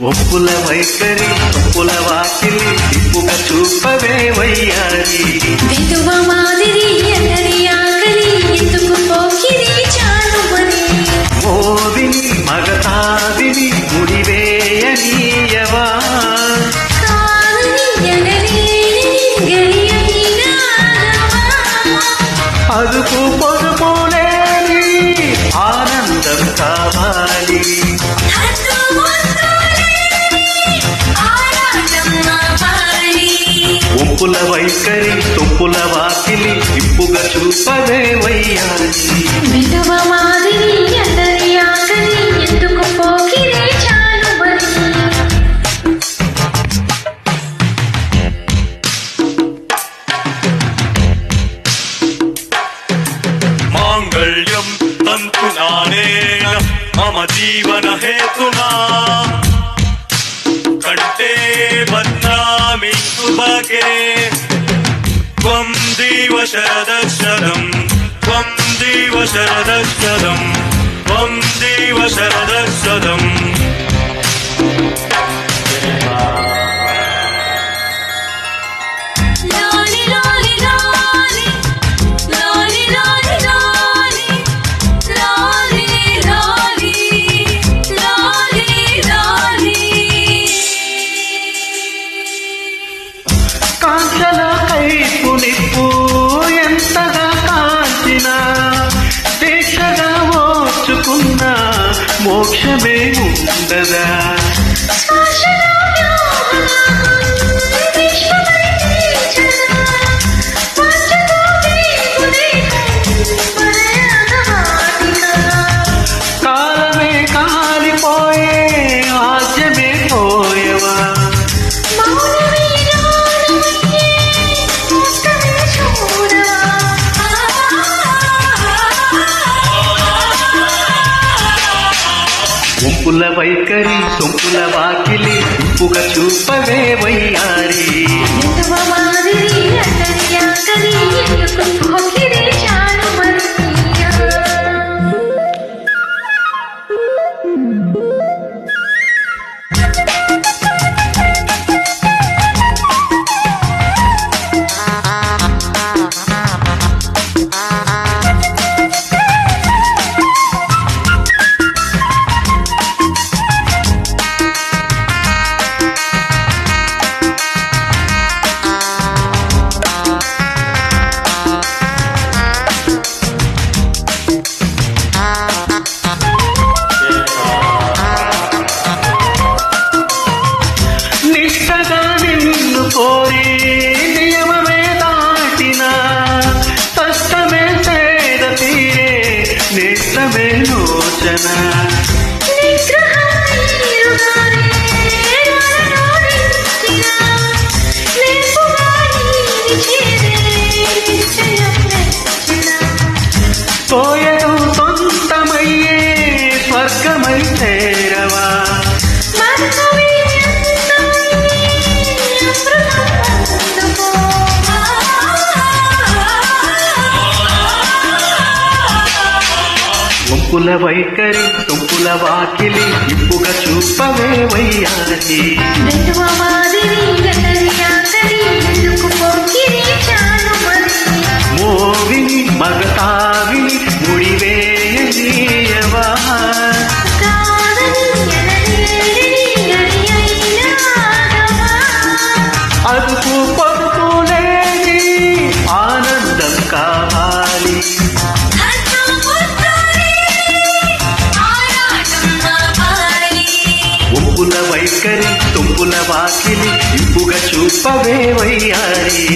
ఒప్పుల వైఖరి ఒప్పుల వాకిలి చూపవే వయ్యారి. మాదిరి ఎన్నరి చూపవే వయ్యాలి విలువ మాదిరి అందరి ఆకలి ఎందుకు పోకిరే చాలు బలి మాంగళ్యం తంతు నానేన మమ జీవన హేతునా కంటే బద్నామి శుభగే दिव शरदक्षरम् त्वं दिव शरदक्षरम् त्वं दिव शरदक्षरम् కాంచన కైపు నిప్పు ವೇಷವೇ ಉಂಡದ ఒప్పుల వైఖరి సొంపుల వాకిలి ఉప్పుగా చూపవే వయ్యారి నేత్రమే లోచన ఒంపుల వైఖరి సొంపుల వాకిలి ఇప్పుగా చూపవే వయ్యారి మోవిని మగతావిని ముడివేయనీయవా అదుపు లేని ఆనందం కావాలి. వాకిలి ఇంపుగా చూపవే వయ్యారి.